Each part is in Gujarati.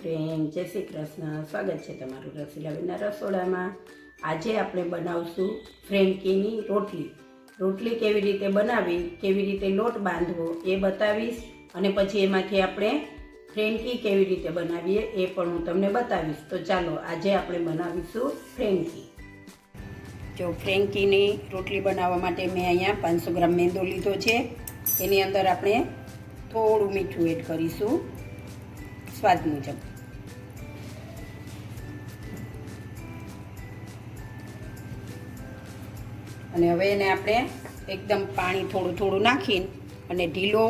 ફ્રેન્ડ, જય શ્રી કૃષ્ણ. સ્વાગત છે તમારું રસીલાબેનના રસોડામાં આજે આપણે બનાવશું ફ્રેન્કીની રોટલી. રોટલી કેવી રીતે બનાવી, કેવી રીતે લોટ બાંધવો એ બતાવીશ અને પછી એમાંથી આપણે ફ્રેન્કી કેવી રીતે બનાવીએ એ પણ હું તમને બતાવીશ. તો ચાલો, આજે આપણે બનાવીશું ફ્રેન્કી જો ફ્રેન્કીની રોટલી બનાવવા માટે મેં અહીંયા પાંચસો ગ્રામ મેંદો લીધો છે. એની અંદર આપણે થોડું મીઠું એડ કરીશું. સ્વાદ મુજબ. અને હવે એને આપણે એકદમ પાણી થોડું થોડું નાખીને અને ઢીલો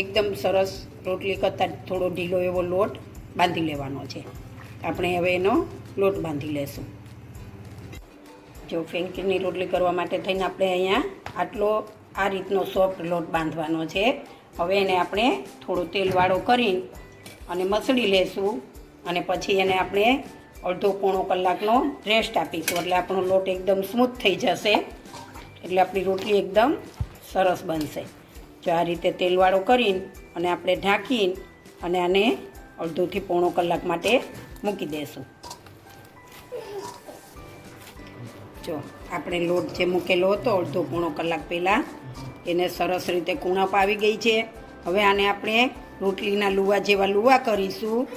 એકદમ સરસ રોટલી કરતાં થોડો ઢીલો એવો લોટ બાંધી લેવાનો છે. આપણે હવે એનો લોટ બાંધી લેશું. જો ફેંકીની રોટલી કરવા માટે થઈને આપણે અહીંયા આટલો આ રીતનો સોફ્ટ લોટ બાંધવાનો છે. હવે એને આપણે થોડું તેલવાળો કરીને અને મસળી લેશું અને પછી એને આપણે અડધો પોણો કલાકનો રેસ્ટ આપીશું. એટલે આપણો લોટ એકદમ સ્મૂથ થઈ જશે. એટલે આપણી રોટલી એકદમ સરસ બનશે. જો આ રીતે તેલવાળો કરીને અને આપણે ઢાંકીને અને આને અડધોથી પોણો કલાક માટે મૂકી દઈશું જો આપણે લોટ જે મૂકેલો હતો, અડધો પોણો કલાક પહેલાં, એને સરસ રીતે કુણપ આવી ગઈ છે. હવે આને આપણે રોટલીના લુવા જેવા લુવા કરીશું.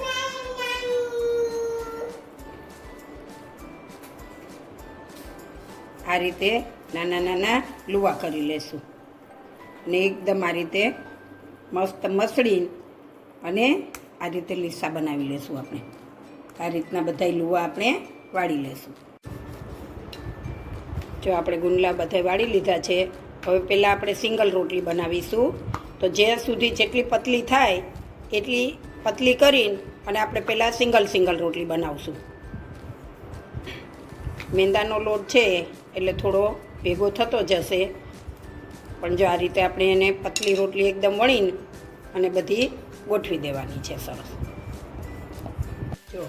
આ રીતે નાના નાના લુવા કરી લેશું. ને એકદમ આ રીતે મસ્ત મસળી અને આ રીતે લીસા બનાવી લેશું આપણે. આ રીતના બધા લુવા આપણે વાળી લેશું. જો આપણે ગુંડલા બધા વાળી લીધા છે, હવે પહેલાં આપણે સિંગલ રોટલી બનાવીશું. તો જ્યાં સુધી જેટલી પતલી થાય, એટલી પતલી કરીને અને આપણે પહેલાં સિંગલ સિંગલ રોટલી બનાવશું. મેંદાનો લોટ છે, એટલે થોડો ભેગો થતો જશે. પણ જો આ રીતે આપણે એને પતલી રોટલી એકદમ વણીને અને બધી ગોઠવી દેવાની છે સરસ. જો,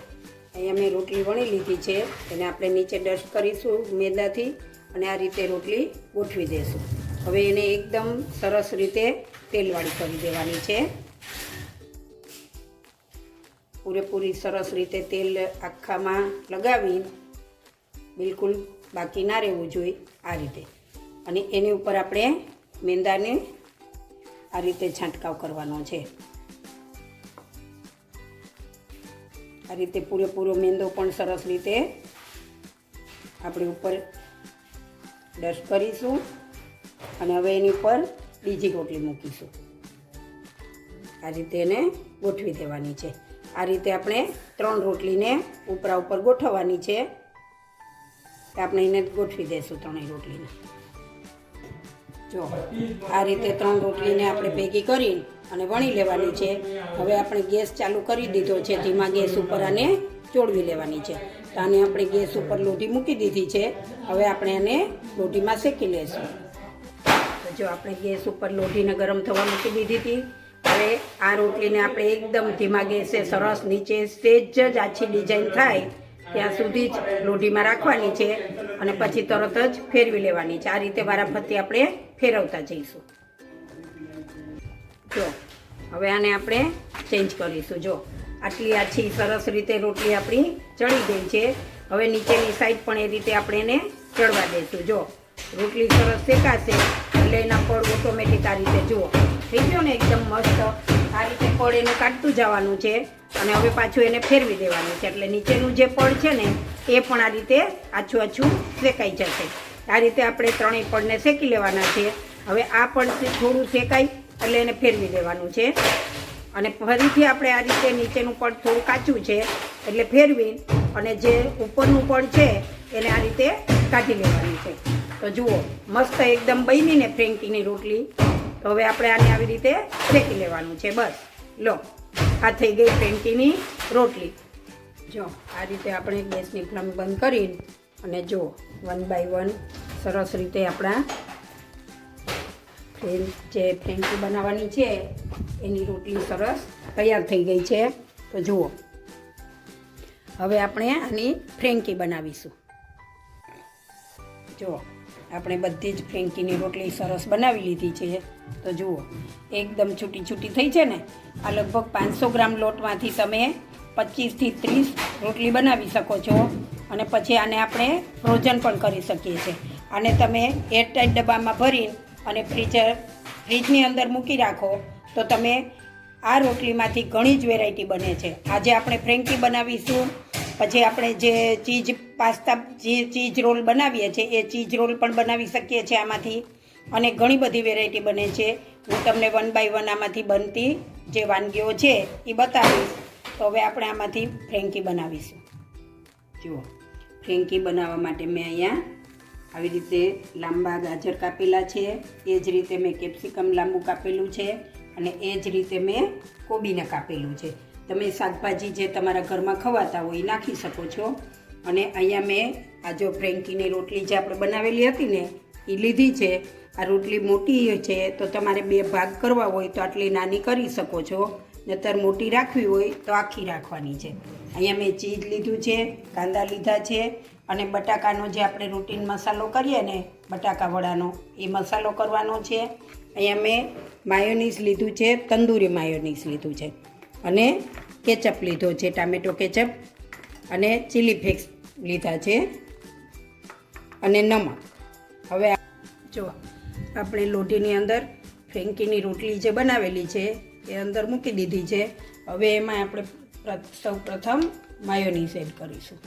અહીંયા મેં રોટલી વણી લીધી છે, એને આપણે નીચે ડસ્ટ કરીશું મેંદાથી અને આ રીતે રોટલી ગોઠવી દઈશું હવે એને એકદમ સરસ રીતે તેલવાળી કરી દેવાની છે. પૂરેપૂરી સરસ રીતે તેલ આખામાં લગાવી બિલકુલ બાકી ના રહેવું જોઈએ આ રીતે. અને એની ઉપર આપણે મેંદાને આ રીતે છાંટકાવ કરવાનો છે. આ રીતે પૂરેપૂરો મેંદો પણ સરસ રીતે આપણે ઉપર ડસ્ટ કરીશું. અને હવે એની ઉપર બીજી રોટલી મૂકીશું. આ રીતે એને ગોઠવી દેવાની છે. આ રીતે આપણે ત્રણ રોટલીને ઉપરા ઉપર ગોઠવવાની છે. આપણે એને ગોઠવી દઈશું ત્રણેય રોટલીને. જો, આ રીતે ત્રણ રોટલીને આપણે ભેગી કરી અને વણી લેવાની છે. હવે આપણે ગેસ ચાલુ કરી દીધો છે. ધીમા ગેસ ઉપર આને ચોળવી લેવાની છે. તો આને આપણે ગેસ ઉપર લોઢી મૂકી દીધી છે. હવે આપણે એને લોઢીમાં શેકી લઈશું જો આપણે ગેસ ઉપર લોઢીને ગરમ થવા મૂકી દીધી હતી, હવે આ રોટલીને આપણે એકદમ ધીમા ગેસે સરસ નીચે સ્ટેજ જ આછી ડિઝાઇન થાય, ત્યાં સુધી જ લોઢીમાં રાખવાની છે અને પછી તરત જ ફેરવી લેવાની છે. આ રીતે વારાફરતી આપણે ફેરવતા જઈશું. જો, હવે આને આપણે ચેન્જ કરીશું. જો, આટલી આછી સરસ રીતે રોટલી આપણી ચડી ગઈ છે. હવે નીચેની સાઈડ પણ એ રીતે આપણે એને ચડવા દઈશું જો, રોટલી સરસ શેકાશે એટલે એના પડ ઓટોમેટિક આ રીતે જુઓ. થઈ ગયો ને એકદમ મસ્ત. આ રીતે ફળ એને કાઢતું જવાનું છે અને હવે પાછું એને ફેરવી દેવાનું છે. એટલે નીચેનું જે ફળ છે ને, એ પણ આ રીતે આછું આછું શેકાઈ જશે. આ રીતે આપણે ત્રણેય ફળને શેકી લેવાના છે. હવે આ પણ થોડું શેકાય એટલે એને ફેરવી દેવાનું છે. અને ફરીથી આપણે આ રીતે નીચેનું પડ થોડું કાચું છે, એટલે ફેરવી અને જે ઉપરનું પડ છે, એને આ રીતે કાઢી લેવાનું છે. તો જુઓ, મસ્ત એકદમ બની ને ફ્રેન્કીની રોટલી. તો હવે આપણે આને આવી રીતે શેકી લેવાનું છે, બસ. લો, આ થઈ ગઈ ફ્રેન્કીની રોટલી. જો, આ રીતે આપણે ગેસની ફ્લેમ બંધ કરીને અને જો વન બાય વન સરસ રીતે આપણા જે ફ્રેન્કી બનાવવાની છે, એની રોટલી સરસ તૈયાર થઈ ગઈ છે. તો જુઓ, હવે આપણે આની ફ્રેન્કી બનાવીશું. જુઓ આપણે બધી જ ફ્રેન્કીની રોટલી સરસ બનાવી લીધી છે. તો જુઓ, એકદમ છૂટી છૂટી થઈ છે ને? આ લગભગ પાંચસો ગ્રામ લોટમાંથી તમે પચીસથી ત્રીસ રોટલી બનાવી શકો છો. અને પછી આને આપણે ફ્રોઝન પણ કરી શકીએ છીએ. આને તમે એરટાઈટ ડબ્બામાં ભરીને અને ફ્રીજર, ફ્રીજની અંદર મૂકી રાખો, તો તમે આ રોટલીમાંથી ઘણી જ વેરાયટી બને છે. આજે આપણે ફ્રેન્કી બનાવીશું. પછી આપણે જે ચીઝ પાસ્તા, જે ચીઝ રોલ બનાવીએ છીએ, એ ચીઝ રોલ પણ બનાવી શકીએ છીએ આમાંથી. અને ઘણી બધી વેરાયટી બને છે. હું તમને વન બાય વન આમાંથી બનતી જે વાનગીઓ છે, એ બતાવીશ. તો હવે આપણે આમાંથી ફ્રેન્કી બનાવીશું. જુઓ, ફ્રેન્કી બનાવવા માટે મેં અહીંયા આવી રીતે લાંબા ગાજર કાપેલા છે. એ જ રીતે મેં કેપ્સિકમ લાંબુ કાપેલું છે. અને એ જ રીતે મેં કોબીને કાપેલું છે. તમે શાકભાજી જે તમારા ઘરમાં ખવાતા હોય એ નાખી શકો છો. અને અહીંયા મેં આ જો ફ્રેન્કીની રોટલી જે આપણે બનાવેલી હતી ને, એ લીધી છે. આ રોટલી મોટી છે, તો તમારે બે ભાગ કરવા હોય તો આટલી નાની કરી શકો છો. નતર મોટી રાખવી હોય તો આખી રાખવાની છે. અહીંયા મેં ચીઝ લીધું છે, કાંદા લીધા છે, અને બટાકાનો જે આપણે રૂટીન મસાલો કરીએ ને, બટાકા વડાનો, એ મસાલો કરવાનો છે. અહીંયા મેં માયોનીઝ લીધું છે, તંદૂરી માયોનીઝ લીધું છે. અને કેચઅપ લીધો છે, ટામેટો કેચઅપ અને ચીલી ફ્લેક્સ લીધા છે અને નમક. હવે જો, આપણે લોઢીની અંદર ફ્રેન્કીની રોટલી જે બનાવેલી છે, એ અંદર મૂકી દીધી છે. હવે એમાં આપણે સૌ પ્રથમ માયોનીઝ એડ કરીશું.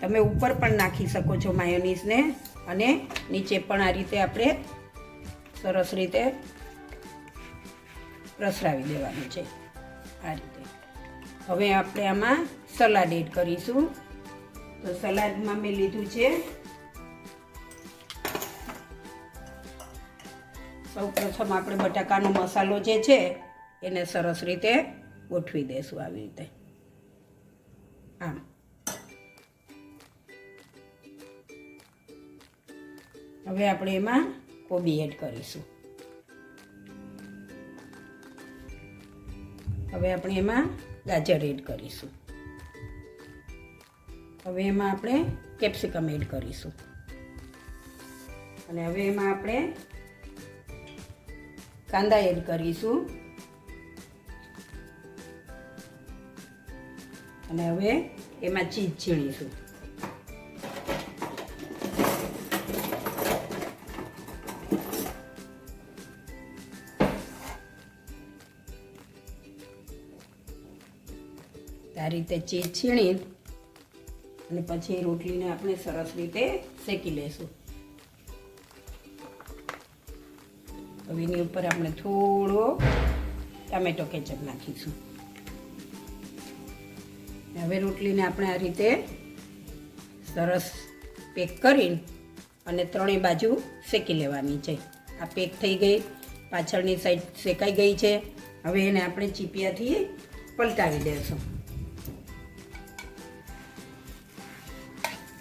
તમે ઉપર પણ નાખી શકો છો માયોનીઝને અને નીચે પણ આ રીતે આપણે સરસ રીતે પ્રસરાવી દેવાનું છે. આ રીતે. હવે આપણે આમાં સલાડ એડ કરીશું. તો સલાડમાં મેં લીધું છે સૌ પ્રથમ આપણે બટાકાનો મસાલો જે છે એને સરસ રીતે ગોઠવી દઈશું આવી રીતે. આમ. હવે આપણે એમાં કોબી એડ કરીશું. હવે આપણે એમાં ગાજર એડ કરીશું. હવે એમાં આપણે કેપ્સિકમ એડ કરીશું. અને હવે એમાં આપણે કાંદા એડ કરીશું. અને હવે એમાં ચીઝ છીણીશું. આ રીતે ચીઝ છીણી અને પછી રોટલીને આપણે સરસ રીતે શેકી લઈશું. હવે એની ઉપર આપણે થોડો ટામેટો કેચઅપ નાખીશું. હવે રોટલીને આપણે આ રીતે સરસ પેક કરીને અને ત્રણેય બાજુ શેકી લેવાની છે. આ પેક થઈ ગઈ, પાછળની સાઈડ શેકાઈ ગઈ છે. હવે એને આપણે ચીપિયાથી પલટાવી દઈશું.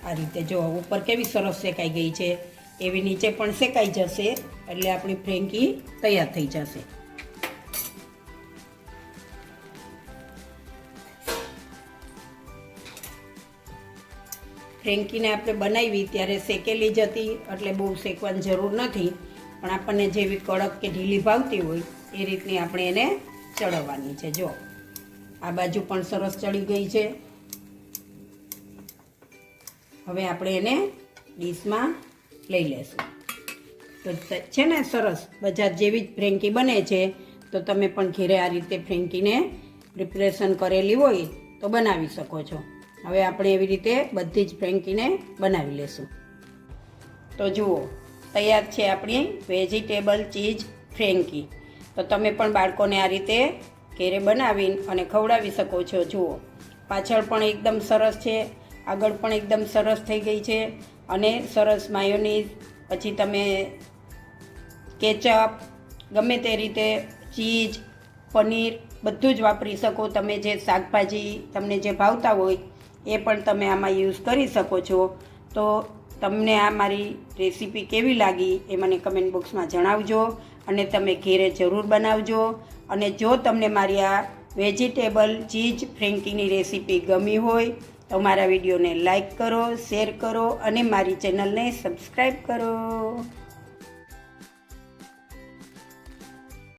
આ રીતે જો ઉપર કેવી સરસ શેકાઈ ગઈ છે, એવી નીચે પણ શેકાઈ જશે, એટલે આપણી ફ્રેન્કી તૈયાર થઈ જશે. ફ્રેન્કીને આપણે બનાવી ત્યારે શેકેલી જ હતી, એટલે બહુ શેકવાની જરૂર નથી, પણ આપણને જેવી કડક કે ઢીલી ભાવતી હોય, એ રીતની આપણે એને ચડવવાની છે. જો, આ બાજુ પણ સરસ ચડી ગઈ છે. હવે આપણે એને ડીશમાં લઈ લેશું. તો છે ને સરસ, બજાર જેવી જ ફ્રેન્કી બને છે. તો તમે પણ ઘેરે આ રીતે ફ્રેન્કીને પ્રિપરેશન કરેલી હોય તો બનાવી શકો છો. હવે આપણે એવી રીતે બધી જ ફ્રેન્કીને બનાવી લેશું. તો જુઓ, તૈયાર છે આપણી વેજીટેબલ ચીઝ ફ્રેન્કી. તો તમે પણ બાળકોને આ રીતે ઘેરે બનાવીને અને ખવડાવી શકો છો. જુઓ, પાછળ પણ એકદમ સરસ છે. આગળ પણ એકદમ સરસ થઈ ગઈ છે અને સરસ માયોનીઝ, પછી તમે કેચઅપ, ગમે તે રીતે ચીઝ, પનીર બધું જ વાપરી શકો તમે જે શાકભાજી તમને જે ભાવતા હોય એ પણ તમે આમાં યુઝ કરી શકો છો. તો તમને આ મારી રેસીપી કેવી લાગી એ મને કમેન્ટ બોક્સમાં જણાવજો અને તમે ઘેરે જરૂર બનાવજો. અને જો તમને મારી આ વેજીટેબલ ચીઝ ફ્રેન્કીની રેસીપી ગમી હોય તો મારા વિડીયોને લાઈક કરો શેર કરો અને મારી ચેનલને સબસ્ક્રાઈબ કરો.